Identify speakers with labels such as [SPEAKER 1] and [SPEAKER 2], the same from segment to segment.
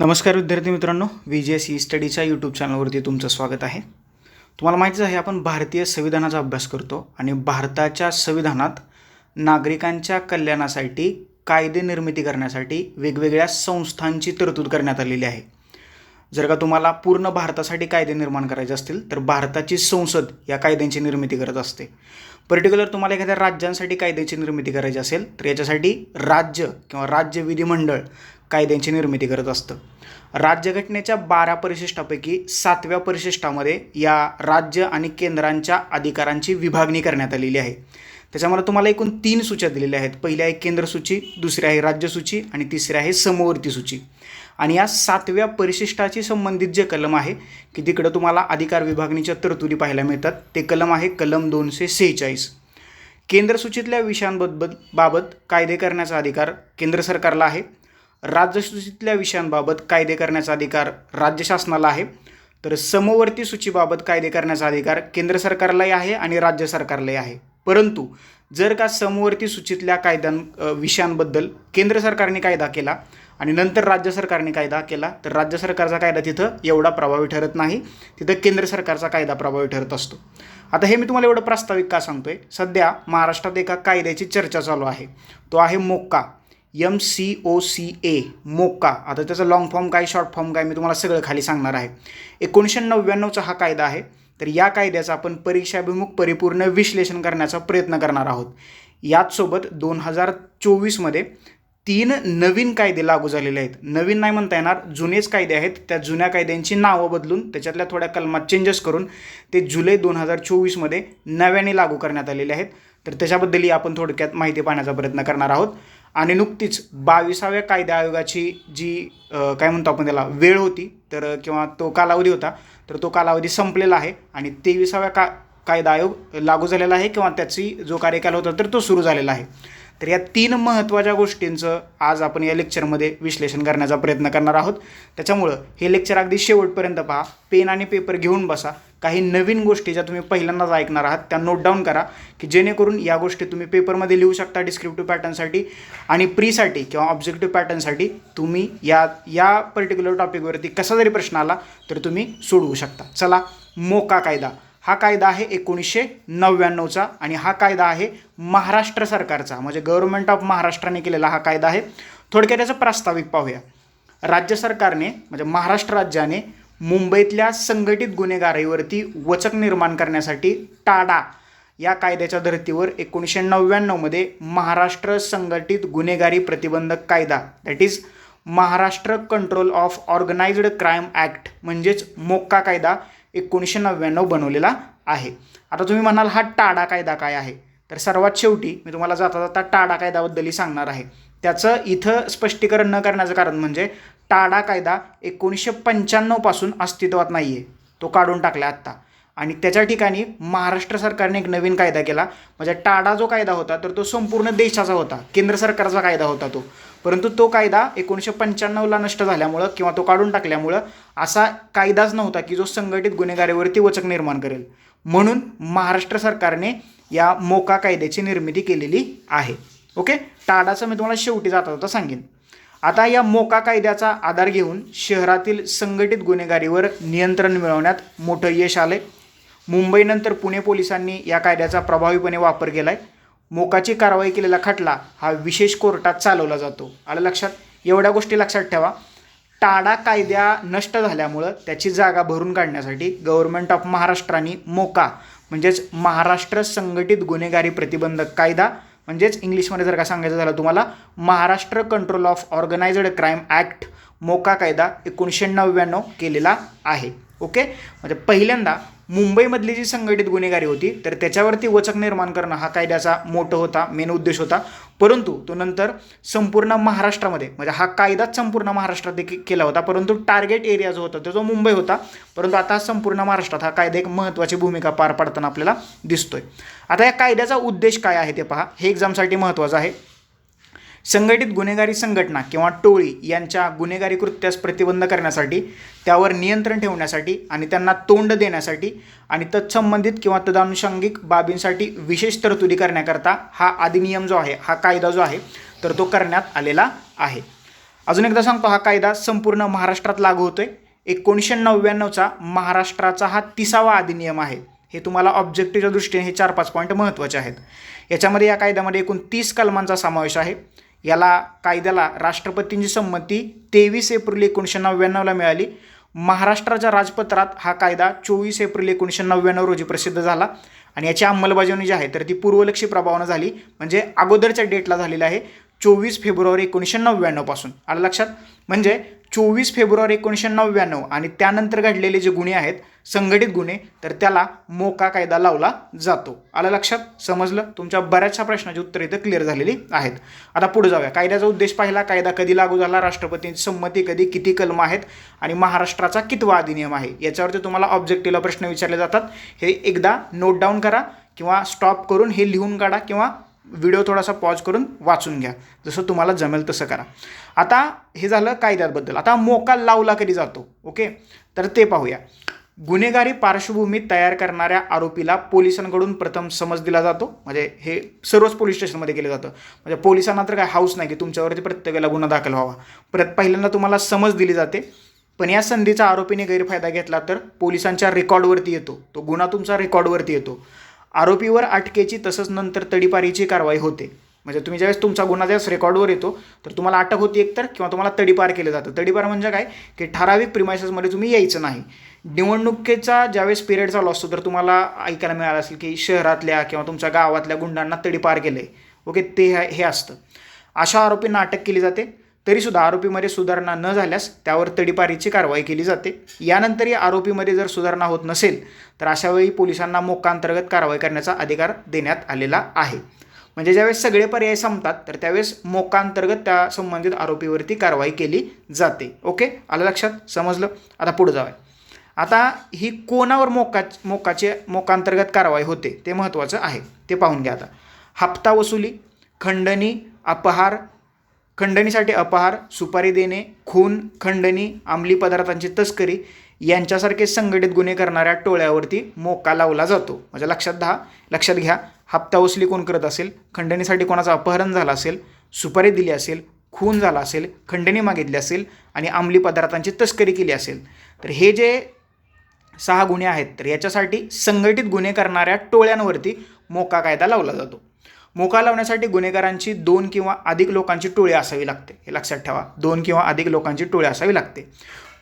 [SPEAKER 1] नमस्कार विद्यार्थी मित्रांनो व्ही जी एस ई स्टडीच्या यूट्यूब चॅनलवरती तुमचं स्वागत आहे. तुम्हाला माहितीच आहे आपण भारतीय संविधानाचा अभ्यास करतो आणि भारताच्या संविधानात नागरिकांच्या कल्याणासाठी कायदे निर्मिती करण्यासाठी वेगवेगळ्या संस्थांची तरतूद करण्यात आलेली आहे. जर का तुम्हाला पूर्ण भारतासाठी कायदे निर्माण करायचे असतील तर भारताची संसद या कायद्यांची निर्मिती करत असते. पर्टिक्युलर तुम्हाला एखाद्या राज्यांसाठी कायद्याची निर्मिती करायची असेल तर याच्यासाठी राज्य किंवा राज्य विधिमंडळ कायद्यांची निर्मिती करत असतं. राज्यघटनेच्या बारा परिशिष्टापैकी सातव्या परिशिष्टामध्ये या राज्य आणि केंद्रांच्या अधिकारांची विभागणी करण्यात आलेली आहे. त्याच्यामुळे तुम्हाला एकूण तीन सूच्या दिलेल्या आहेत. पहिल्या आहे केंद्र सूची दुसरी आहे राज्य सूची आणि तिसरी आहे समवर्ती सूची. आणि या सातव्या परिशिष्टाशी संबंधित जे कलम आहे की तिकडं तुम्हाला अधिकार विभागणीच्या तरतुदी पाहायला मिळतात. ते कलम आहे कलम दोनशे सेहेचाळीस. केंद्र सूचीतल्या विषयांबद्दल बाबत कायदे करण्याचा अधिकार केंद्र सरकारला आहे. राज्यसूचीतल्या विषयांबाबत कायदे करण्याचा अधिकार राज्य शासनाला आहे. तर समवर्ती सूचीबाबत कायदे करण्याचा अधिकार केंद्र सरकारलाही आहे आणि राज्य सरकारलाही आहे. परंतु जर का समवर्ती सूचीतल्या कायद्यां विषयांबद्दल केंद्र सरकारने कायदा केला आणि नंतर राज्य सरकारने कायदा केला तर राज्य सरकारचा कायदा तिथं एवढा प्रभावी ठरत नाही. तिथं केंद्र सरकारचा कायदा प्रभावी ठरत असतो. आता हे मी तुम्हाला एवढं प्रास्ताविक का सांगतोय? सध्या महाराष्ट्रात एका कायद्याची चर्चा चालू आहे. तो आहे MCOCA. M C O C A MCOCA. आता त्याचा लॉंग फॉर्म काय शॉर्ट फॉर्म काय मी तुम्हाला सगळं खाली सांगणार आहे. एकोणीसशे नव्याण्णवचा हा कायदा आहे. तर या कायद्याचा आपण परीक्षाभिमुख परिपूर्ण विश्लेषण करण्याचा प्रयत्न करणार आहोत. याचसोबत दोन हजार चोवीसमध्ये तीन नवीन कायदे लागू झालेले आहेत. नवीन नाही म्हणता येणार जुनेच कायदे आहेत. त्या जुन्या कायद्यांची नावं बदलून त्याच्यातल्या थोड्या कलमात चेंजेस करून ते जुलै दोन हजार चोवीसमध्ये नव्याने लागू करण्यात आलेले आहेत. तर त्याच्याबद्दलही आपण थोडक्यात माहिती पाहण्याचा प्रयत्न करणार आहोत. आणि नुकतीच बावीसाव्या कायदा आयोगाची जी काय म्हणतो आपण त्याला वेळ होती तर किंवा तो कालावधी होता तर तो कालावधी संपलेला आहे आणि तेविसाव्या का कायदा आयोग लागू झालेला आहे किंवा त्याची जो कार्यकाल होता तर तो सुरू झालेला आहे. तर या तीन महत्त्वाच्या गोष्टींचं आज आपण या लेक्चरमध्ये विश्लेषण करण्याचा प्रयत्न करणार आहोत. त्याच्यामुळं हे लेक्चर अगदी शेवटपर्यंत पहा. पेन आणि पेपर घेऊन बसा. काही नवीन गोष्टी ज्या तुम्ही पहिल्यांदाच ऐकणार आहात त्या नोट डाऊन करा की जेणेकरून या गोष्टी तुम्ही पेपरमध्ये लिहू शकता डिस्क्रिप्टिव्ह पॅटर्नसाठी आणि प्रीसाठी किंवा ऑब्जेक्टिव्ह पॅटर्नसाठी तुम्ही या या पर्टिक्युलर टॉपिकवरती कसा जरी प्रश्न आला तर तुम्ही सोडवू शकता. चला मोका कायदा. हा कायदा आहे एकोणीसशे नव्याण्णवचा आणि हा कायदा आहे महाराष्ट्र सरकारचा. म्हणजे गव्हर्नमेंट ऑफ महाराष्ट्राने केलेला हा कायदा आहे. थोडक्यात त्याचं प्रास्ताविक पाहूया. राज्य सरकारने म्हणजे महाराष्ट्र राज्याने मुंबईतल्या संघटित गुन्हेगारीवरती वचक निर्माण करण्यासाठी टाडा या कायद्याच्या धर्तीवर एकोणीसशे नव्याण्णवमध्ये महाराष्ट्र संघटित गुन्हेगारी प्रतिबंधक कायदा that is Maharashtra control of organised crime act म्हणजेच मोक्का कायदा एकोणीसशे नव्याण्णव बनवलेला आहे. आता तुम्ही म्हणाल हा टाडा कायदा काय आहे? तर सर्वात शेवटी मी तुम्हाला जाता जाता टाडा कायद्याबद्दलही सांगणार आहे. त्याचं इथं स्पष्टीकरण न करण्याचं कारण म्हणजे टाडा कायदा एकोणीसशे पंच्याण्णवपासून अस्तित्वात नाही आहे तो काढून टाकला आत्ता. आणि त्याच्या ठिकाणी महाराष्ट्र सरकारने एक नवीन कायदा केला. म्हणजे टाडा जो कायदा होता तर तो संपूर्ण देशाचा होता. केंद्र सरकारचा कायदा होता तो. परंतु तो कायदा एकोणीसशे पंच्याण्णवला नष्ट झाल्यामुळं किंवा तो काढून टाकल्यामुळं असा कायदाच नव्हता की जो संघटित गुन्हेगारीवरती वचक निर्माण करेल. म्हणून महाराष्ट्र सरकारने या मोका कायद्याची निर्मिती केलेली आहे. ओके? टाडाचं मी तुम्हाला शेवटी जाता जाता सांगेन. आता या मोका कायद्याचा आधार घेऊन शहरातील संघटित गुन्हेगारीवर नियंत्रण मिळवण्यात मोठं यश आलं मुंबईनंतर पुणे पोलिसांनी या कायद्याचा प्रभावीपणे वापर केला आहे मोकाची कारवाई केलेला खटला हा विशेष कोर्टात चालवला जातो. आलं लक्षात? एवढ्या गोष्टी लक्षात ठेवा. टाडा कायद्या नष्ट झाल्यामुळं त्याची जागा भरून काढण्यासाठी गव्हर्नमेंट ऑफ महाराष्ट्राने मोका म्हणजेच महाराष्ट्र संघटित गुन्हेगारी प्रतिबंधक कायदा म्हणजेच इंग्लिशमध्ये जर का सांगायचं झालं तुम्हाला Maharashtra control of organised crime act MCOCA कायदा एकोणीसशे नव्याण्णव केलेला आहे. ओके? म्हणजे पहिल्यांदा मुंबईमधली जी संघटित गुन्हेगारी होती तर त्याच्यावरती वचक निर्माण करणं हा कायद्याचा मोठं होता मेन उद्देश होता. परंतु तो नंतर संपूर्ण महाराष्ट्रामध्ये म्हणजे हा कायदाच संपूर्ण महाराष्ट्रात देखील केला होता. परंतु टार्गेट एरिया जो होता तो जो मुंबई होता परंतु आता संपूर्ण महाराष्ट्रात हा कायदा एक महत्त्वाची भूमिका पार पाडताना आपल्याला दिसतोय. आता या कायद्याचा उद्देश काय आहे ते पहा. हे एक्झामसाठी महत्त्वाचं आहे. संघटित गुन्हेगारी संघटना किंवा टोळी यांच्या गुन्हेगारी कृत्यास प्रतिबंध करण्यासाठी त्यावर नियंत्रण ठेवण्यासाठी आणि त्यांना तोंड देण्यासाठी आणि तत्संबंधित किंवा तदानुषंगिक बाबींसाठी विशेष तरतुदी करण्याकरता हा अधिनियम जो आहे हा कायदा जो आहे तर तो करण्यात आलेला आहे. अजून एकदा सांगतो हा कायदा संपूर्ण महाराष्ट्रात लागू होतोय. एकोणीसशे नव्याण्णवचा महाराष्ट्राचा हा तिसावा अधिनियम आहे. हे तुम्हाला ऑब्जेक्टिव्हच्या दृष्टीने हे चार पाच पॉईंट महत्त्वाचे आहेत. याच्यामध्ये या कायद्यामध्ये एकूण तीस कलमांचा समावेश आहे. याला कायद्याला राष्ट्रपतींची संमती तेवीस एप्रिल एकोणीसशे नव्याण्णवला मिळाली. महाराष्ट्राच्या राजपत्रात हा कायदा चोवीस एप्रिल एकोणीसशे नव्याण्णव रोजी प्रसिद्ध झाला आणि याची अंमलबजावणी जी आहे तर ती पूर्वलक्षी प्रभावानं झाली. म्हणजे अगोदरच्या डेटला झालेली आहे. चोवीस फेब्रुवारी एकोणीसशे नव्याण्णवपासून आलं लक्षात? म्हणजे चोवीस फेब्रुवारी एकोणीसशे नव्याण्णव आणि त्यानंतर घडलेले जे गुन्हे आहेत संघटित गुन्हे तर त्याला मोका कायदा लावला जातो. आलं लक्षात? समजलं? तुमच्या बऱ्याचशा प्रश्नाची उत्तरं इथं क्लिअर झालेली आहेत. आता पुढे जाऊया. कायद्याचा उद्देश पाहिला. कायदा कधी लागू झाला? राष्ट्रपतींची संमती कधी? किती कलम आहेत? आणि महाराष्ट्राचा कितवा अधिनियम आहे? याच्यावरती तुम्हाला ऑब्जेक्टिव्हला प्रश्न विचारले जातात. हे एकदा नोट डाऊन करा किंवा स्टॉप करून हे लिहून काढा किंवा व्हिडिओ थोडासा पॉज करून वाचून घ्या. जसं तुम्हाला जमेल तसं करा. आता हे झालं कायद्याबद्दल. आता मोका लावला कधी जातो? ओके? तर ते पाहूया. गुन्हेगारी पार्श्वभूमी तयार करणाऱ्या आरोपीला पोलिसांकडून प्रथम समज दिला जातो. म्हणजे हे सर्वच पोलीस स्टेशनमध्ये केलं जातं. म्हणजे पोलिसांना तर काय हाऊस नाही की तुमच्यावरती प्रत्येकाला गुन्हा दाखल व्हावा. परत पहिल्यांदा तुम्हाला समज दिली जाते. पण या संधीचा आरोपीने गैरफायदा घेतला तर पोलिसांच्या रेकॉर्डवरती येतो. तो गुन्हा तुमचा रेकॉर्डवरती येतो. आरोपीवर अटकेची तसंच नंतर तडीपारीची कारवाई होते. म्हणजे तुम्ही ज्यावेळेस तुमचा गुन्हा ज्यावेळेस रेकॉर्डवर येतो तर तुम्हाला अटक होती एकतर किंवा तुम्हाला तडीपार केलं जातं. तडीपार म्हणजे काय? की ठराविक प्रिमायसेसमध्ये तुम्ही यायचं नाही. निवडणुकीचा ज्यावेळेस पिरियड चालू असतो तर तुम्हाला ऐकायला मिळालं असेल की शहरातल्या किंवा तुमच्या गावातल्या गुंडांना तडीपार केलं आहे ओके? ते हे असतं. अशा आरोपींना अटक केली जाते. तरीसुद्धा आरोपीमध्ये सुधारणा न झाल्यास त्यावर तडीपारीची कारवाई केली जाते. यानंतरही आरोपीमध्ये जर सुधारणा होत नसेल तर अशावेळी पोलिसांना मोक्कांतर्गत कारवाई करण्याचा अधिकार देण्यात आलेला आहे. म्हणजे ज्यावेळेस सगळे पर्याय संपतात तर त्यावेळेस मोकांतर्गत त्या संबंधित आरोपीवरती कारवाई केली जाते. ओके? आलं लक्षात? समजलं? आता पुढे जाऊया. आता ही कोणावर मोका मोकाचे मोकांतर्गत कारवाई होते ते महत्त्वाचं आहे. ते पाहून घ्या आता. हप्ता वसुली खंडणी अपहार खंडणीसाठी अपहार सुपारी देणे खून खंडणी अंमली पदार्थांची तस्करी यांच्यासारखे संघटित गुन्हे करणाऱ्या टोळ्यावरती मोका लावला जातो. म्हणजे लक्षात दहा लक्षात घ्या. हप्ता वसुली कोण करत असेल? खंडणीसाठी कोणाचं अपहरण झालं असेल? सुपारी दिली असेल खून झाला असेल खंडणी मागितली असेल आणि अंमली पदार्थांची तस्करी केली असेल. तर हे जे सहा गुन्हे आहेत तर याच्यासाठी संघटित गुन्हे करणाऱ्या टोळ्यांवरती मोका कायदा लावला जातो. मोका लावण्यासाठी गुन्हेगारांची दोन किंवा अधिक लोकांची टोळी असावी लागते. हे लक्षात ठेवा. दोन किंवा अधिक लोकांची टोळी असावी लागते.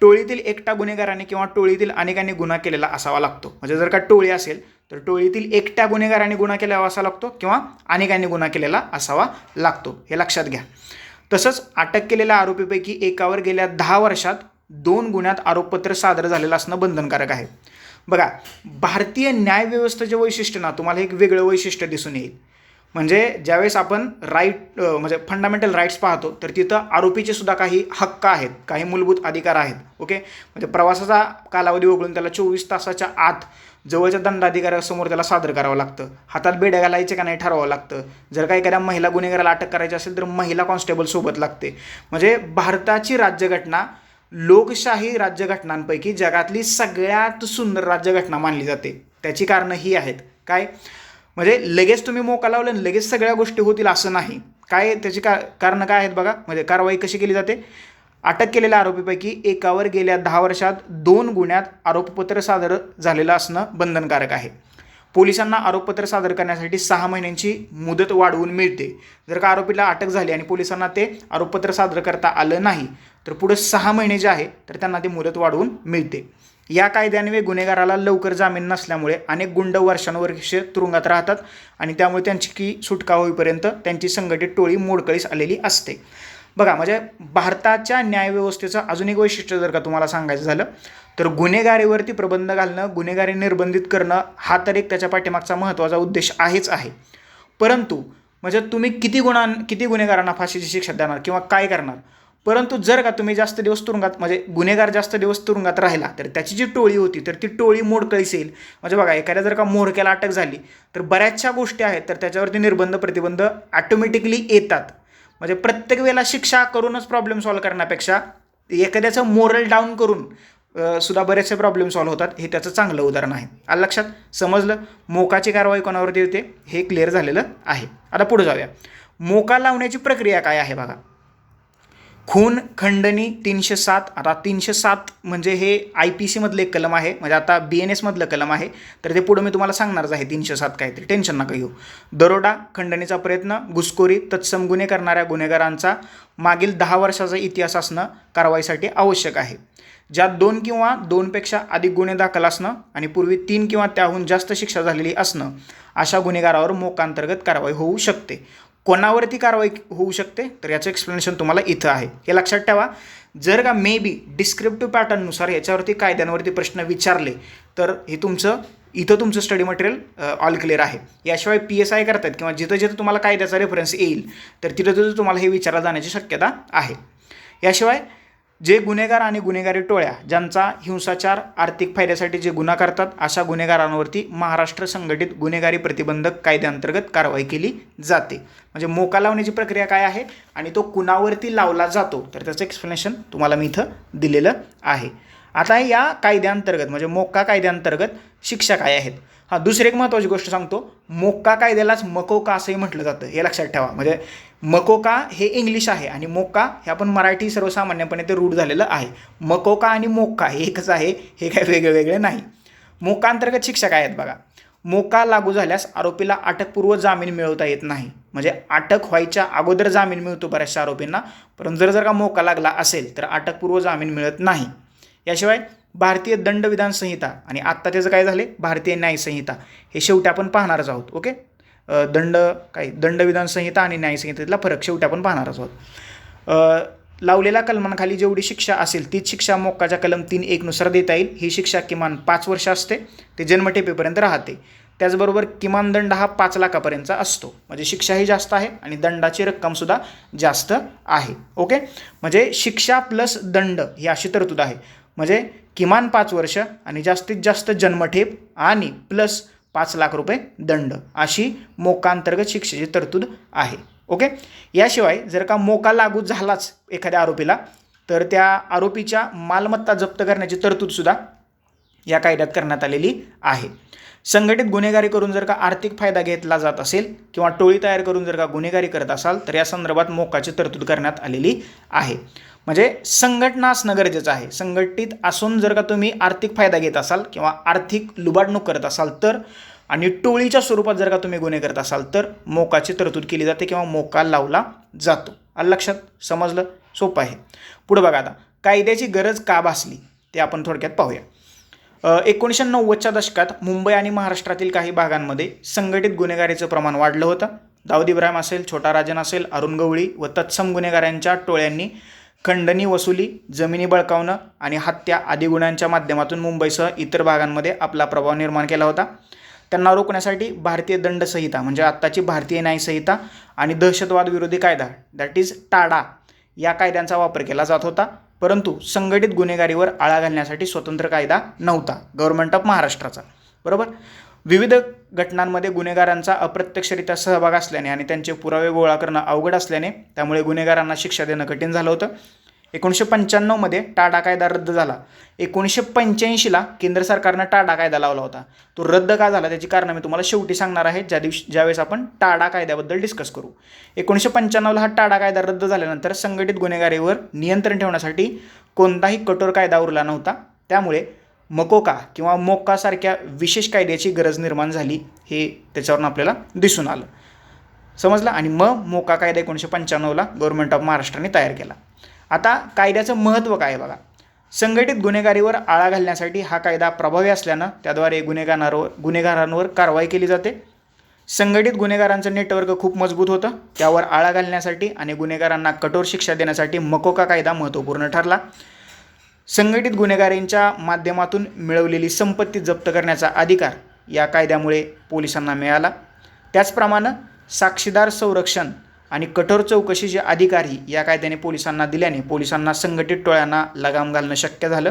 [SPEAKER 1] टोळीतील एकटा गुन्हेगाराने किंवा टोळीतील अनेकांनी गुन्हा केलेला असावा लागतो. म्हणजे जर का टोळी असेल तर टोळीतील एकट्या गुन्हेगाराने गुन्हा केलेला असावा लागतो किंवा अनेकांनी गुन्हा केलेला असावा लागतो. हे लक्षात घ्या. तसंच अटक केलेल्या आरोपीपैकी एकावर गेल्या दहा वर्षात दोन गुन्ह्यात आरोपपत्र सादर झालेलं असणं बंधनकारक आहे. बघा भारतीय न्यायव्यवस्थेचे वैशिष्ट्य ना तुम्हाला एक वेगळं वैशिष्ट्य दिसून येईल. म्हणजे ज्यावेळेस आपण राईट म्हणजे फंडामेंटल राईट्स पाहतो तर तिथं आरोपीचे सुद्धा काही हक्क आहेत काही मूलभूत अधिकार आहेत ओके? म्हणजे प्रवासाचा कालावधी वगळून त्याला चोवीस तासाच्या आत जवळच्या दंडाधिकाऱ्यासमोर त्याला सादर करावं लागतं. हातात बेड्या घालायचे का नाही ठरवावं लागतं. जर का एखाद्या महिला गुन्हेगाराला अटक करायची असेल तर महिला कॉन्स्टेबल सोबत लागते. म्हणजे भारताची राज्यघटना लोकशाही राज्यघटनांपैकी जगातली सगळ्यात सुंदर राज्यघटना मानली जाते. त्याची कारणं ही आहेत. काय? म्हणजे लगेच तुम्ही मोका लावलं आणि लगेच सगळ्या गोष्टी होतील असं नाही. काय त्याची का कारणं काय आहेत बघा. म्हणजे कारवाई कशी केली जाते? अटक केलेल्या आरोपीपैकी एकावर गेल्या दहा वर्षात दोन गुन्ह्यात आरोपपत्र सादर झालेलं असणं बंधनकारक आहे. पोलिसांना आरोपपत्र सादर करण्यासाठी सहा महिन्यांची मुदत वाढवून मिळते. जर का आरोपीला अटक झाली आणि पोलिसांना ते आरोपपत्र सादर करता आलं नाही तर पुढं सहा महिने जे आहे तर त्यांना ती मुदत वाढवून मिळते. या कायद्यान्वये गुन्हेगाराला लवकर जामीन नसल्यामुळे अनेक गुंड वर्षानुवर्ष तुरुंगात राहतात आणि त्यामुळे त्यांची की सुटका होईपर्यंत त्यांची संघटित टोळी मोडकळीस आलेली असते. बघा म्हणजे भारताच्या न्यायव्यवस्थेचं अजून एक वैशिष्ट्य जर का तुम्हाला सांगायचं झालं तर गुन्हेगारीवरती प्रबंध घालणं गुन्हेगारी निर्बंधित करणं हा तर एक त्याच्या पाठीमागचा महत्त्वाचा उद्देश आहेच आहे. परंतु म्हणजे तुम्ही किती गुणां किती गुन्हेगारांना फाशीची शिक्षा देणार किंवा काय करणार? परंतु जर का तुम्ही जास्त दिवस तुरुंगात म्हणजे गुन्हेगार जास्त दिवस तुरुंगात राहिला तर त्याची जी टोळी होती तर ती टोळी मोडकळीस येईल म्हणजे बघा एखाद्या जर का मोडक्याला अटक झाली तर बऱ्याचशा गोष्टी आहेत तर त्याच्यावरती निर्बंध प्रतिबंध ॲटोमॅटिकली येतात. म्हणजे प्रत्येक वेळेला शिक्षा करूनच प्रॉब्लेम सॉल्व्ह करण्यापेक्षा एखाद्याचं मोरल डाऊन करून सुद्धा बरेचसे प्रॉब्लेम सॉल्व्ह होतात. हे त्याचं चांगलं उदाहरण आहे. आलं लक्षात? समजलं? मोकाची कारवाई कोणावरती होते? हे क्लिअर झालेलं आहे. आता पुढे जाऊया. मोका लावण्याची प्रक्रिया काय आहे बघा? खून खंडणी तीनशे सात आता तीनशे सात म्हणजे हे आय पी सीमधलं एक कलम आहे म्हणजे आता बी एन एसमधलं कलम आहे तर ते पुढं मी तुम्हाला सांगणारच आहे तीनशे सात काहीतरी. टेन्शन नका घेऊ. दरोडा खंडणीचा प्रयत्न घुसखोरी तत्सम गुन्हे करणाऱ्या गुन्हेगारांचा मागील दहा वर्षाचा इतिहास असणं कारवाईसाठी आवश्यक आहे. ज्यात दोन किंवा दोनपेक्षा अधिक गुन्हे दाखल असणं आणि पूर्वी तीन किंवा त्याहून जास्त शिक्षा झालेली असणं अशा गुन्हेगारावर मोकांतर्गत कारवाई होऊ शकते. कोणावरती कारवाई होऊ शकते? तर याचं एक्सप्लेनेशन तुम्हाला इथं आहे. हे लक्षात ठेवा. जर का मे बी डिस्क्रिप्टिव्ह पॅटर्ननुसार याच्यावरती कायद्यांवरती प्रश्न विचारले तर हे तुमचं इथं तुमचं स्टडी मटेरियल ऑल क्लिअर आहे. याशिवाय पी एस आय करतात किंवा जिथं जिथं तुम्हाला कायद्याचा रेफरन्स येईल तर तिथं तिथं तुम्हाला हे विचारलं जाण्याची शक्यता आहे. याशिवाय जे गुन्हेगार आणि गुन्हेगारी टोळ्या ज्यांचा हिंसाचार आर्थिक फायद्यासाठी जे गुन्हा करतात अशा गुन्हेगारांवरती महाराष्ट्र संघटित गुन्हेगारी प्रतिबंधक कायद्याअंतर्गत कारवाई केली जाते. म्हणजे मोका लावण्याची प्रक्रिया काय आहे आणि तो कुणावरती लावला जातो तर त्याचं एक्सप्लेनेशन तुम्हाला मी इथं दिलेलं आहे. आता या कायद्याअंतर्गत म्हणजे मोका कायद्याअंतर्गत शिक्षा काय आहेत? हां दुसरी एक महत्त्वाची गोष्ट सांगतो. मोक्का कायद्यालाच मकोका असंही म्हटलं जातं हे लक्षात ठेवा. म्हणजे मकोका हे इंग्लिश आहे आणि मोक्का हे आपण मराठी सर्वसामान्यपणे ते रूढ झालेलं आहे. मकोका आणि मोक्का हे एकच आहे हे काय वेगळे वेगळे नाही. मोकांतर्गत शिक्षा काय आहेत बघा. मोका लागू झाल्यास आरोपीला अटकपूर्व जामीन मिळवता येत नाही. म्हणजे अटक व्हायच्या अगोदर जामीन मिळतो बऱ्याचशा आरोपींना परंतु जर जर का मोका लागला असेल तर अटकपूर्व जामीन मिळत नाही. याशिवाय भारतीय दंडविधान संहिता आणि आत्ता त्याचं काय झाले भारतीय न्याय संहिता हे शेवटी आपण पाहणारच आहोत ओके? दंड काय दंडविधान संहिता आणि न्यायसंहितेतला फरक शेवटी आपण पाहणारच आहोत. लावलेल्या कलमांखाली जेवढी शिक्षा असेल तीच शिक्षा मोक्काच्या कलम तीन एकनुसार देता येईल. ही शिक्षा किमान पाच वर्ष असते ते जन्मठेपेपर्यंत राहते. त्याचबरोबर किमान दंड हा पाच लाखापर्यंतचा असतो. म्हणजे शिक्षाही जास्त आहे आणि दंडाची रक्कमसुद्धा जास्त आहे ओके? म्हणजे शिक्षा प्लस दंड ही अशी तरतूद आहे. म्हणजे किमान पाच वर्ष आणि जास्तीत जास्त जन्मठेप आणि प्लस पाच लाख रुपये दंड अशी मोकांतर्गत शिक्षेची तरतूद आहे. ओके? याशिवाय जर का मोका लागू झालाच एखाद्या आरोपीला तर त्या आरोपीच्या मालमत्ता जप्त करण्याची तरतूदसुद्धा या कायद्यात करण्यात आलेली आहे. संघटित गुन्हेगारी करून जर का आर्थिक फायदा घेतला जात असेल किंवा टोळी तयार करून जर का गुन्हेगारी करत असाल तर या संदर्भात मोकाची तरतूद करण्यात आलेली आहे. म्हणजे संघटना असणं गरजेचं आहे. संघटित असून जर का तुम्ही आर्थिक फायदा घेत असाल किंवा आर्थिक लुबाडणूक करत असाल तर आणि टोळीच्या स्वरूपात जर का तुम्ही गुन्हे करत असाल तर मोकाची तरतूद केली जाते किंवा मोका लावला जातो. आलं लक्षात? समजलं? सोपं आहे. पुढं बघा आता. कायद्याची गरज का भासली? ते आपण थोडक्यात पाहूया. एकोणीसशे नव्वदच्या दशकात मुंबई आणि महाराष्ट्रातील काही भागांमध्ये संघटित गुन्हेगारीचं प्रमाण वाढलं होतं. दाऊद इब्राहिम असेल छोटा राजन असेल अरुण गवळी व तत्सम गुन्हेगारांच्या टोळ्यांनी खंडणी वसुली जमिनी बळकावणं आणि हत्या आदी गुन्ह्यांच्या माध्यमातून मुंबईसह इतर भागांमध्ये आपला प्रभाव निर्माण केला होता. त्यांना रोखण्यासाठी भारतीय दंड संहिता म्हणजे आत्ताची भारतीय न्याय संहिता आणि दहशतवाद विरोधी कायदा दॅट इज टाडा या कायद्यांचा वापर केला जात होता. परंतु संघटित गुन्हेगारीवर आळा घालण्यासाठी स्वतंत्र कायदा नव्हता गव्हर्नमेंट ऑफ महाराष्ट्राचा. बरोबर? विविध घटनांमध्ये गुन्हेगारांचा अप्रत्यक्षरित्या सहभाग असल्याने आणि त्यांचे पुरावे गोळा करणं अवघड असल्याने त्यामुळे गुन्हेगारांना शिक्षा देणं कठीण झालं होतं. एकोणीसशे पंच्याण्णवमध्ये टाटा कायदा रद्द झाला. एकोणीसशे पंच्याऐंशीला केंद्र सरकारनं टाटा कायदा लावला होता. तो रद्द का झाला? त्याची कारणं मी तुम्हाला शेवटी सांगणार आहे. ज्या दिवशी ज्यावेळेस आपण टाडा कायद्याबद्दल डिस्कस करू. एकोणीसशे पंच्याण्णवला हा टाडा कायदा रद्द झाल्यानंतर संघटित गुन्हेगारीवर नियंत्रण ठेवण्यासाठी कोणताही कठोर कायदा उरला नव्हता. त्यामुळे मकोका किंवा मोक्कासारख्या विशेष कायद्याची गरज निर्माण झाली हे त्याच्यावरून आपल्याला दिसून आलं. समजलं? आणि मग मोका कायदा एकोणीसशे पंच्याण्णवला गव्हर्नमेंट ऑफ महाराष्ट्राने तयार केला. आता कायद्याचं महत्त्व काय आहे बघा? संघटित गुन्हेगारीवर आळा घालण्यासाठी हा कायदा प्रभावी असल्यानं त्याद्वारे गुन्हेगारांवर गुन्हेगारांवर कारवाई केली जाते. संघटित गुन्हेगारांचं नेटवर्क खूप मजबूत होतं. त्यावर आळा घालण्यासाठी आणि गुन्हेगारांना कठोर शिक्षा देण्यासाठी मकोका कायदा महत्त्वपूर्ण ठरला. संघटित गुन्हेगारींच्या माध्यमातून मिळवलेली संपत्ती जप्त करण्याचा अधिकार या कायद्यामुळे पोलिसांना मिळाला. त्याचप्रमाणे साक्षीदार संरक्षण आणि कठोर चौकशीचे अधिकारी या कायद्याने पोलिसांना दिल्याने पोलिसांना संघटित टोळ्यांना लगाम घालणं शक्य झालं.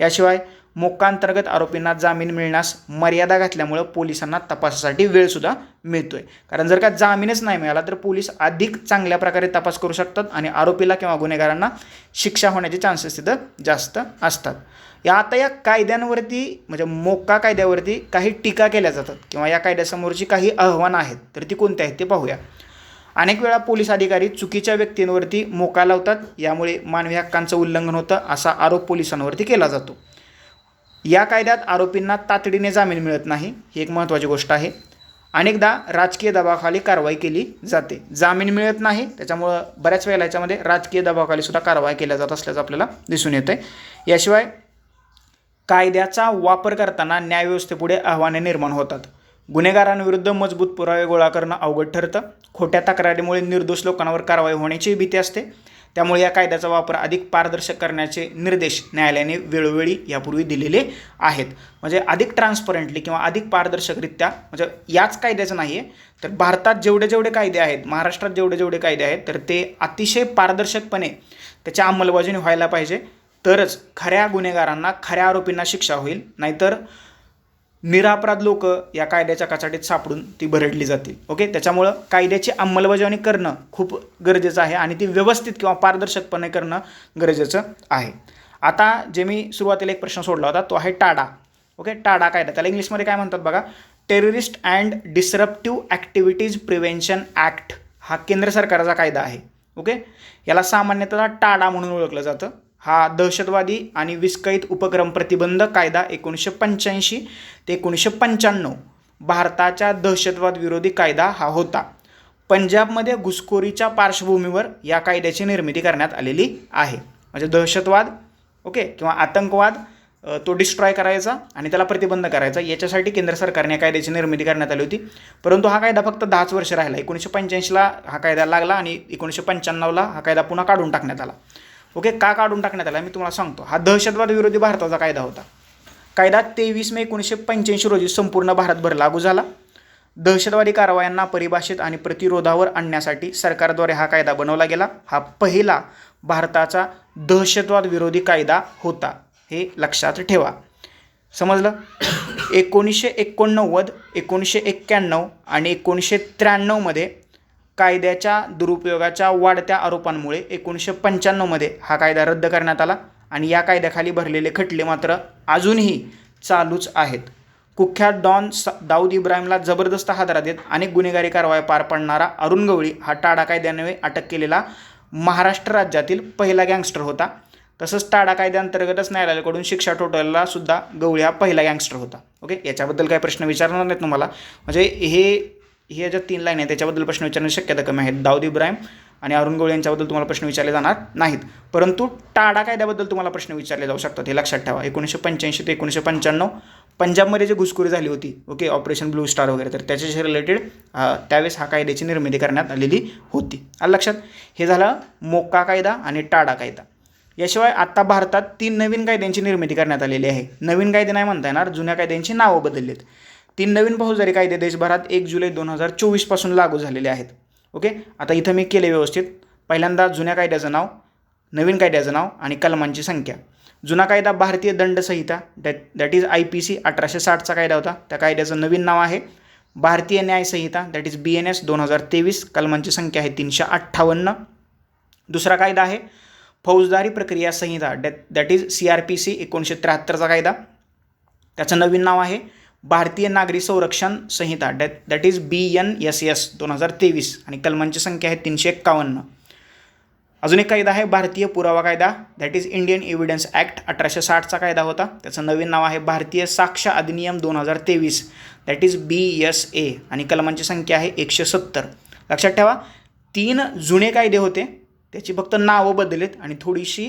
[SPEAKER 1] याशिवाय मोक्कांतर्गत आरोपींना जामीन मिळण्यास मर्यादा घातल्यामुळं पोलिसांना तपासासाठी वेळसुद्धा मिळतोय. कारण जर का जामीनच नाही मिळाला तर पोलीस अधिक चांगल्या प्रकारे तपास करू शकतात आणि आरोपीला किंवा गुन्हेगारांना शिक्षा होण्याचे चान्सेस तिथं जास्त असतात. या आता या कायद्यांवरती म्हणजे मोक्का कायद्यावरती काही टीका केल्या जातात किंवा या कायद्यासमोरची काही आव्हानं आहेत तर ती कोणती आहेत ते पाहूया. अनेक वेळा पोलीस अधिकारी चुकीच्या व्यक्तींवरती मोका लावतात यामुळे मानवी हक्कांचं उल्लंघन होतं असा आरोप पोलिसांवरती केला जातो. या कायद्यात आरोपींना तातडीने जामीन मिळत नाही ही एक महत्त्वाची गोष्ट आहे. अनेकदा राजकीय दबावाखाली कारवाई केली जाते. जामीन मिळत नाही त्याच्यामुळं बऱ्याच वेळेला याच्यामध्ये राजकीय दबावाखाली सुद्धा कारवाई केल्या जात असल्याचं आपल्याला दिसून येतं आहे याशिवाय कायद्याचा वापर करताना न्यायव्यवस्थेपुढे आव्हाने निर्माण होतात. गुन्हेगारांविरुद्ध मजबूत पुरावे गोळा करणं अवघड ठरतं. खोट्या तक्रारीमुळे निर्दोष लोकांवर कारवाई होण्याची भीती असते. त्यामुळे या कायद्याचा वापर अधिक पारदर्शक करण्याचे निर्देश न्यायालयाने वेळोवेळी यापूर्वी दिलेले आहेत. म्हणजे अधिक ट्रान्सपरंटली किंवा अधिक पारदर्शकरित्या म्हणजे याच कायद्याचं नाही आहे तर भारतात जेवढे जेवढे कायदे आहेत महाराष्ट्रात जेवढे जेवढे कायदे आहेत तर ते अतिशय पारदर्शकपणे त्याच्या अंमलबजावणी व्हायला पाहिजे. तरच खऱ्या गुन्हेगारांना खऱ्या आरोपींना शिक्षा होईल. नाहीतर निरापराध लोक या कायद्याच्या कचाटीत सापडून ती भरडली जातील. ओके त्याच्यामुळं कायद्याची अंमलबजावणी करणं खूप गरजेचं आहे आणि ती व्यवस्थित किंवा पारदर्शकपणे करणं गरजेचं आहे. आता जे मी सुरुवातीला एक प्रश्न सोडला होता तो आहे टाडा. ओके टाडा कायदा. त्याला इंग्लिशमध्ये काय म्हणतात बघा? Terrorist and disruptive activities prevention act हा केंद्र सरकारचा कायदा आहे. ओके याला सामान्यतः टाडा म्हणून ओळखलं जातं. हा दहशतवादी आणि विस्कळीत उपक्रम प्रतिबंध कायदा एकोणीसशे पंच्याऐंशी ते एकोणीसशे पंच्याण्णव भारताच्या दहशतवाद विरोधी कायदा हा होता. पंजाबमध्ये घुसखोरीच्या पार्श्वभूमीवर या कायद्याची निर्मिती करण्यात आलेली आहे. म्हणजे दहशतवाद ओके किंवा आतंकवाद तो डिस्ट्रॉय करायचा आणि त्याला प्रतिबंध करायचा याच्यासाठी केंद्र सरकारने या कायद्याची निर्मिती करण्यात आली होती. परंतु हा कायदा फक्त दहाच वर्ष राहिला. एकोणीसशे पंच्याऐंशीला हा कायदा लागला आणि एकोणीसशे पंच्याण्णवला हा कायदा पुन्हा काढून टाकण्यात आला. ओके का काढून टाकण्यात आला? मी तुम्हाला सांगतो. हा दहशतवाद विरोधी भारताचा कायदा होता. कायदा तेवीस मे एकोणीसशे पंच्याऐंशी रोजी संपूर्ण भारतभर लागू झाला. दहशतवादी कारवायांना परिभाषित आणि प्रतिरोधावर आणण्यासाठी सरकारद्वारे हा कायदा बनवला गेला. हा पहिला भारताचा दहशतवाद विरोधी कायदा होता. हे लक्षात ठेवा. समजलं? एकोणीसशे एकोणनव्वद एकोणीसशे एक्क्याण्णव आणि एकोणीसशे त्र्याण्णवमध्ये कायद्याच्या दुरुपयोगाच्या वाढत्या आरोपांमुळे एकोणीसशे पंच्याण्णवमध्ये हा कायदा रद्द करण्यात आला आणि या कायद्याखाली भरलेले खटले मात्र अजूनही चालूच आहेत. कुख्यात डॉन स दाऊद इब्राहिमला जबरदस्त हादरा देत अनेक गुन्हेगारी कारवाया पार पाडणारा अरुण गवळी हा टाडा कायद्याने अटक केलेला महाराष्ट्र राज्यातील पहिला गँगस्टर होता. तसंच टाडा कायद्याअंतर्गतच न्यायालयाकडून शिक्षा ठोठायला सुद्धा गवळी हा पहिला गँगस्टर होता. ओके? याच्याबद्दल काही प्रश्न विचारणार नाहीत तुम्हाला. म्हणजे हे हे ज्या तीन लाईन आहेत त्याच्याबद्दल प्रश्न विचारण्याची शक्यता कमी आहेत. दाऊद इब्राहिम आणि अरुण गोळे यांच्याबद्दल तुम्हाला प्रश्न विचारले जाणार नाहीत. परंतु टाडा कायद्याबद्दल तुम्हाला प्रश्न विचारले जाऊ शकतात हे लक्षात ठेवा. एकोणीसशे पंच्याऐंशी ते एकोणीसशे पंच्याण्णव पंजाबमध्ये जी घुसखोरी झाली होती ओके ऑपरेशन ब्लू स्टार वगैरे तर त्याच्याशी रिलेटेड त्यावेळेस हा कायद्याची निर्मिती करण्यात आलेली होती. आलं लक्षात? हे झालं मोक्का कायदा आणि टाडा कायदा. याशिवाय आत्ता भारतात तीन नवीन कायद्यांची निर्मिती करण्यात आलेली आहे. नवीन कायदे नाही म्हणता येणार जुन्या कायद्यांची नावं बदललीत. तीन नवीन फौजदारी कायदे देशभरात एक जुलै दोन हजार चोवीसपासून लागू झालेले आहेत. ओके? आता इथं मी केले व्यवस्थित. पहिल्यांदा जुन्या कायद्याचं नाव नवीन कायद्याचं नाव आणि कलमांची संख्या. जुना कायदा भारतीय दंड संहिता that that is I P C अठराशे साठचा कायदा होता. त्या कायद्याचं नवीन नाव आहे. भारतीय न्याय संहिता that is B N S दोन हजार तेवीस कलमांची संख्या आहे तीनशे अठ्ठावन्न. दुसरा कायदा आहे फौजदारी प्रक्रिया संहिता that that is C R P C एकोणीसशे त्र्याहत्तरचा कायदा. त्याचं नवीन नाव आहे भारतीय नागरी संरक्षण संहिता that that is B N S S दोन हजार तेवीस. आणि कलमांची संख्या आहे तीनशे एक्कावन्न. अजून एक कायदा आहे भारतीय पुरावा कायदा. That is Indian evidence act अठराशे साठचा कायदा होता. त्याचं नवीन नाव आहे भारतीय साक्ष अधिनियम दोन हजार तेवीस. That is B S A आणि कलमांची संख्या आहे एकशे सत्तर. लक्षात ठेवा तीन जुने कायदे होते. त्याची फक्त नावं बदलेत आणि थोडीशी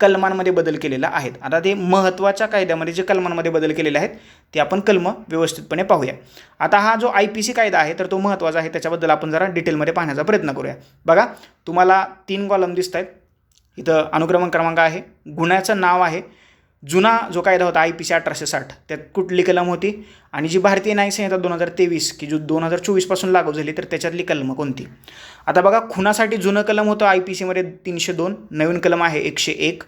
[SPEAKER 1] कलमांमध्ये बदल केलेला आहेत. आता ते महत्त्वाच्या कायद्यामध्ये जे कलमांमध्ये बदल केलेले आहेत ते आपण कलमं व्यवस्थितपणे पाहूया. आता हा जो आय पी सी कायदा आहे तर तो महत्त्वाचा आहे. त्याच्याबद्दल आपण जरा डिटेलमध्ये पाहण्याचा प्रयत्न करूया. बघा तुम्हाला तीन कॉलम दिसत आहेत इथं अनुक्रमण क्रमांक आहे. गुन्ह्याचं नाव आहे. जुना जो कायदा होता आय पी सी अठराशे साठ त्यात कुठली कलम होती? आणि जी भारतीय न्याय संहिता दोन हजार तेवीस की जो दोन हजार चोवीसपासून लागू झाली तर त्याच्यातली कलम कोणती? आता बघा खुनासाठी जुनं कलम होतं आय पी सीमध्ये तीनशे दोन नवीन कलम आहे एकशे एक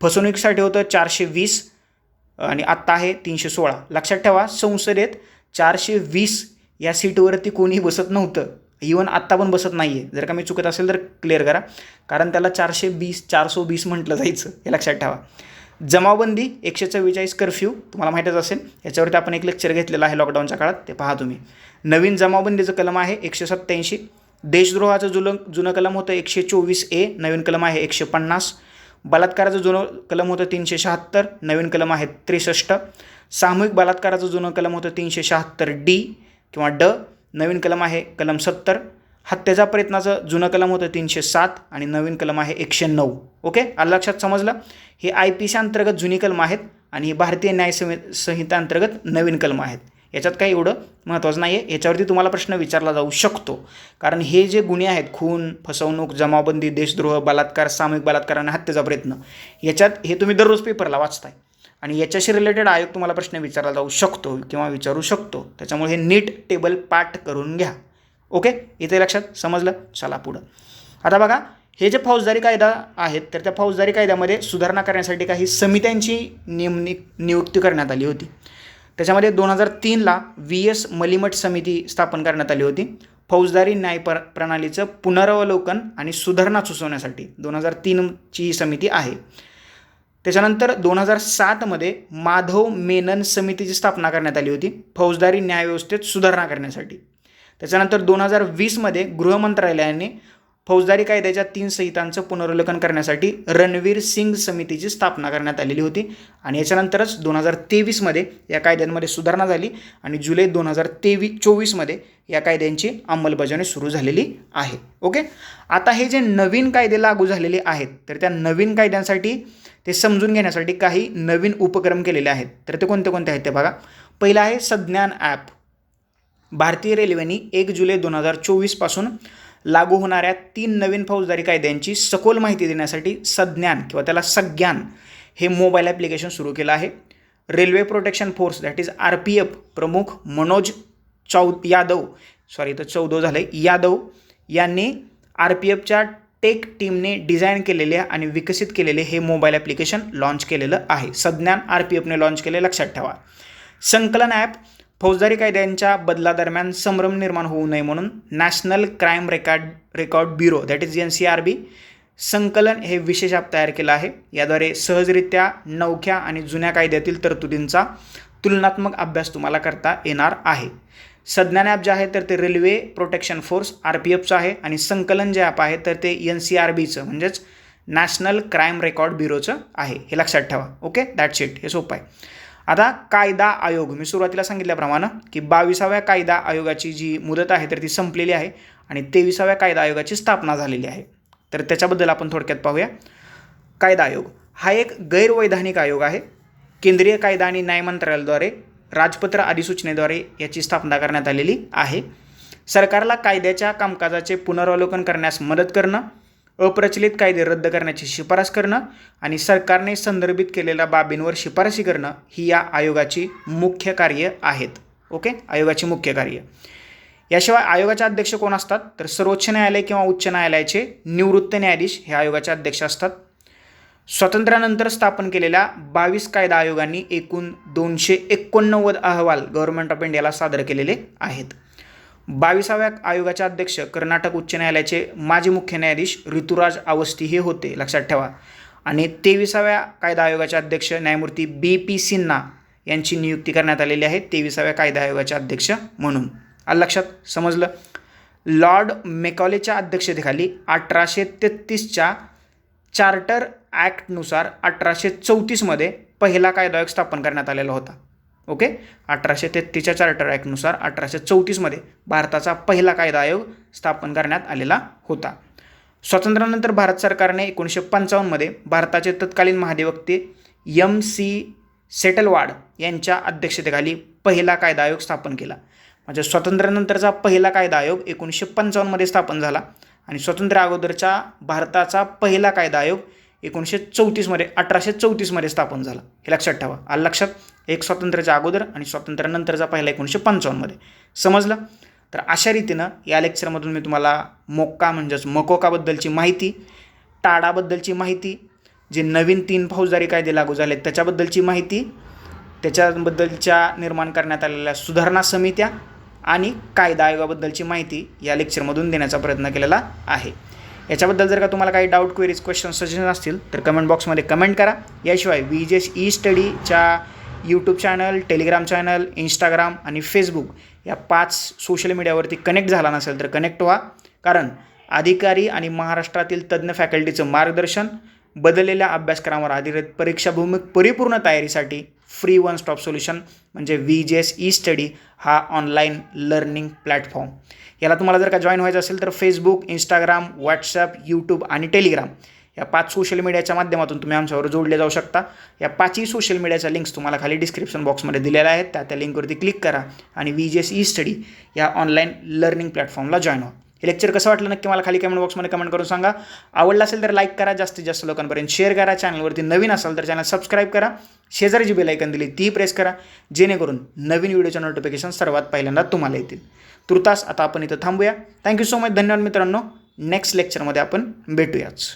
[SPEAKER 1] फसवणुकीसाठी होतं चारशे वीस आणि आत्ता आहे तीनशे सोळा. लक्षात ठेवा संसदेत चारशे वीस या सीटवरती कोणीही बसत नव्हतं. इवन आत्ता पण बसत नाही आहे जर का मी चुकत असेल तर क्लिअर करा. कारण त्याला चारशे वीस चारशे वीस म्हटलं जायचं हे लक्षात ठेवा. जमावबंदी एकशे चव्वेचाळीस कर्फ्यू तुम्हाला माहीतच असेल. याच्यावरती आपण एक लेक्चर घेतलेलं आहे लॉकडाऊनच्या काळात ते पहा तुम्ही. नवीन जमावबंदीचं कलम आहे एकशे सत्त्याऐंशी. देशद्रोहाचं जुलं जुनं कलम होतं एकशे चोवीस ए नवीन कलम आहे एकशे पन्नास. बलात्काराचं जुनं कलम होतं तीनशे शहात्तर नवीन कलम आहे त्रेसष्ट. सामूहिक बलात्काराचं जुनं कलम होतं तीनशे शहात्तर डी किंवा ड नवीन कलम आहे कलम सत्तर. हत्येचा प्रयत्नाचं जुनं कलम होतं तीनशे सात आणि नवीन कलम आहे एकशे नऊ. ओके आलं लक्षात समजलं? हे आय पी सी अंतर्गत जुनी कलम आहेत आणि हे भारतीय न्याय संहिता अंतर्गत नवीन कलम आहेत. याच्यात काही एवढं महत्त्वाचं नाही आहे याच्यावरती तुम्हाला प्रश्न विचारला जाऊ शकतो. कारण हे जे गुन्हे आहेत खून फसवणूक जमावबंदी देशद्रोह बलात्कार सामूहिक बलात्कार आणि हत्येचा प्रयत्न याच्यात हे तुम्ही दररोज पेपरला वाचताय. आणि याच्याशी रिलेटेड आयोग तुम्हाला प्रश्न विचारला जाऊ शकतो किंवा विचारू शकतो. त्याच्यामुळे हे नीट टेबल पाठ करून घ्या. ओके? इथे लक्षात? समजलं? चला पुढं. आता बघा हे जे फौजदारी कायदा आहेत तर त्या फौजदारी कायद्यामध्ये सुधारणा करण्यासाठी काही समित्यांची नेमणी नियुक्ती करण्यात आली होती. त्याच्यामध्ये दोन हजार तीनला व्ही एस मलिमठ समिती स्थापन करण्यात आली होती. फौजदारी न्याय प्र प्रणालीचं पुनरावलोकन आणि सुधारणा सुचवण्यासाठी दोन हजार तीनची ही समिती आहे. त्याच्यानंतर दोन हजार सातमध्ये माधव मेनन समितीची स्थापना करण्यात आली होती. फौजदारी न्यायव्यवस्थेत सुधारणा करण्यासाठी. त्याच्यानंतर दोन हजार वीसमध्ये गृहमंत्रालयाने फौजदारी कायद्याच्या तीन संहितांचं पुनर्वलोकन करण्यासाठी रणवीर सिंग समितीची स्थापना करण्यात आलेली होती. आणि याच्यानंतरच दोन हजार तेवीसमध्ये या कायद्यांमध्ये सुधारणा झाली आणि जुलै दोन हजार तेवीस चोवीसमध्ये या कायद्यांची अंमलबजावणी सुरू झालेली आहे. ओके? आता हे जे नवीन कायदे लागू झालेले आहेत तर त्या नवीन कायद्यांसाठी ते समजून घेण्यासाठी काही नवीन उपक्रम केलेले आहेत. तर ते कोणते कोणते आहेत ते बघा. पहिलं आहे सज्ञान ॲप. भारतीय रेल्वेने एक जुलै दोन हजार चोवीसपासून लागू होणाऱ्या तीन नवीन फौजदारी कायद्यांची सखोल माहिती देण्यासाठी सज्ञान किंवा त्याला सज्ञान हे मोबाईल ॲप्लिकेशन सुरू केलं आहे. Railway protection force that is R P F प्रमुख मनोज चौ यादव सॉरी तर चौदव झालं आहे यादव यांनी आर पी एफच्या टेक टीमने डिझाईन केलेले आणि विकसित केलेले हे मोबाईल ॲप्लिकेशन लॉन्च केलेलं आहे. सज्ञान आर पी एफने लॉन्च केले लक्षात ठेवा. संकलन ॲप फौजदारी कायद्यांच्या बदलादरम्यान संभ्रम निर्माण होऊ नये म्हणून national crime record record bureau that is N C R B संकलन हे विशेष ॲप तयार केलं आहे. याद्वारे सहजरित्या नवख्या आणि जुन्या कायद्यातील तरतुदींचा तुलनात्मक अभ्यास तुम्हाला करता येणार आहे. सज्ञान ॲप जे आहे तर ते railway protection force R P एफचं आहे आणि संकलन जे ॲप आहे तर ते एन सी आर बीचं म्हणजेच नॅशनल क्राईम रेकॉर्ड ब्युरोचं आहे. हे लक्षात ठेवा. ओके? दॅट्स इट हे सोपं आहे. आता कायदा आयोग मी सुरुवातीला सांगितल्याप्रमाणे की बावीसाव्या कायदा आयोगाची जी मुदत आहे तर ती संपलेली आहे आणि तेविसाव्या कायदा आयोगाची स्थापना झालेली आहे. तर त्याच्याबद्दल आपण थोडक्यात पाहूया. कायदा आयोग. हा एक गैरवैधानिक आयोग आहे. केंद्रीय कायदा आणि न्याय मंत्रालयाद्वारे राजपत्र अधिसूचनेद्वारे याची स्थापना करण्यात आलेली आहे. सरकारला कायद्याच्या कामकाजाचे पुनरावलोकन करण्यास मदत करणं अप्रचलित कायदे रद्द करण्याची शिफारस करणं आणि सरकारने संदर्भित केलेल्या बाबींवर शिफारसी करणं ही या आयोगाची मुख्य कार्य आहेत. ओके? आयोगाची मुख्य कार्य. याशिवाय आयोगाचे अध्यक्ष कोण असतात? तर सर्वोच्च न्यायालय किंवा उच्च न्यायालयाचे निवृत्त न्यायाधीश हे आयोगाचे अध्यक्ष असतात. स्वातंत्र्यानंतर स्थापन केलेल्या बावीस कायदा आयोगांनी एकूण दोनशे एकोणनव्वद अहवाल गव्हर्नमेंट ऑफ इंडियाला सादर केलेले आहेत. बावीसाव्या आयोगाचे अध्यक्ष कर्नाटक उच्च न्यायालयाचे माजी मुख्य न्यायाधीश ऋतुराज अवस्थी हे होते लक्षात ठेवा. आणि तेविसाव्या कायदा आयोगाचे अध्यक्ष न्यायमूर्ती बी पी सिन्हा यांची नियुक्ती करण्यात आलेली आहे तेविसाव्या कायदा आयोगाचे अध्यक्ष म्हणून. आलं लक्षात समजलं? लॉर्ड मेकॉलेच्या अध्यक्षतेखाली अठराशे तेहतीसच्या चार्टर ॲक्टनुसार अठराशे चौतीसमध्ये पहिला कायदा आयोग स्थापन करण्यात आलेला होता. ओके? अठराशे तेहतीसच्या चार्टर ॲक्टनुसार अठराशे चौतीसमध्ये भारताचा पहिला कायदा आयोग स्थापन करण्यात आलेला होता. स्वातंत्र्यानंतर भारत सरकारने एकोणीसशे पंचावन्नमध्ये भारताचे तत्कालीन महाधिवक्ते यम सी सेटलवाड यांच्या अध्यक्षतेखाली पहिला कायदा आयोग स्थापन केला. म्हणजे स्वातंत्र्यानंतरचा पहिला कायदा आयोग एकोणीसशे पंचावन्नमध्ये स्थापन झाला आणि स्वातंत्र्या अगोदरच्या भारताचा पहिला कायदा आयोग एकोणीसशे चौतीसमध्ये अठराशे चौतीसमध्ये स्थापन झाला. हे लक्षात ठेवा. आलं लक्षात? एक स्वातंत्र्याच्या अगोदर आणि स्वातंत्र्यानंतरचा पहिला एकोणीसशे पंचावन्नमध्ये. समजलं? तर अशा रीतीनं या लेक्चरमधून मी तुम्हाला मोक्का म्हणजेच मकोकाबद्दलची माहिती टाडाबद्दलची माहिती जे नवीन तीन फौजदारी कायदे लागू झाले त्याच्याबद्दलची माहिती त्याच्याबद्दलच्या निर्माण करण्यात आलेल्या सुधारणा समित्या आणि कायदा आयोगाबद्दलची माहिती या लेक्चरमधून देण्याचा प्रयत्न केलेला आहे. याच्याबद्दल जर का तुम्हाला काही डाऊट क्वेरीज क्वेश्चन सजेशन असतील तर कमेंट बॉक्समध्ये कमेंट करा. याशिवाय V J E स्टडीच्या YouTube channel Telegram channel Instagram आणि फेसबुक या पाच सोशल मीडियावरती कनेक्ट झाला नसेल तर कनेक्ट व्हा. कारण अधिकारी आणि महाराष्ट्रातील तज्ज्ञ फॅकल्टीचं मार्गदर्शन बदललेल्या अभ्यासक्रमावर आधारित परीक्षाभूमी परिपूर्ण तयारीसाठी फ्री वन स्टॉप सोल्युशन म्हणजे V J S E study हा ऑनलाईन लर्निंग प्लॅटफॉर्म याला तुम्हाला जर का जॉईन व्हायचं असेल तर फेसबुक इंस्टाग्राम व्हॉट्सअप यूट्यूब आणि टेलिग्राम या पाच सोशल मीडियाच्या माध्यमातून तुम्ही आमच्यावर जोडले जाऊ शकता. या पाचही सोशल मीडियाच्या लिंक्स तुम्हाला खाली डिस्क्रिप्शन बॉक्समध्ये दिलेल्या आहेत. त्या त्या लिंकवरती क्लिक करा आणि V J S E study या ऑनलाईन लर्निंग प्लॅटफॉर्मला जॉईन व्हा. हे लेक्चर कसं वाटलं नक्की मला खाली कमेंट बॉक्समध्ये कमेंट करून सांगा. आवडलं असेल तर लाईक करा जास्तीत जास्त लोकांपर्यंत शेअर करा. चॅनलवरती नवीन असाल तर चॅनल सबस्क्राईब करा. शेजारी जी बेलायकन दिली ती प्रेस करा. जेणेकरून नवीन व्हिडिओच्या नोटिफिकेशन सर्वात पहिल्यांदा तुम्हाला येतील. तुर्तास आता आपण इथं थांबूया. थँक्यू सो मच धन्यवाद मित्रांनो. नेक्स्ट लेक्चरमध्ये आपण भेटूयाच.